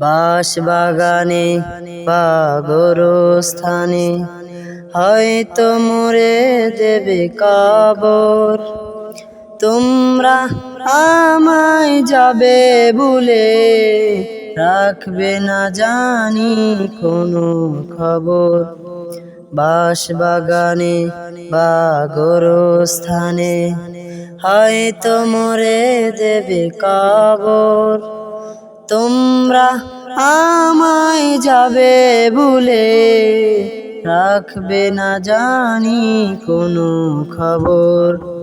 বাস বাগানে বা স্থানে হয়তো মরে দেবে কবর। তোমরা আমায় যাবে বলে রাখবে না জানি কোনো খবর। বাস বাগানে বা স্থানে হয়তো মরে দেবে কবর। তোমরা আমায় যাবে ভুলে। রাখবে না জানি কোনো খবর।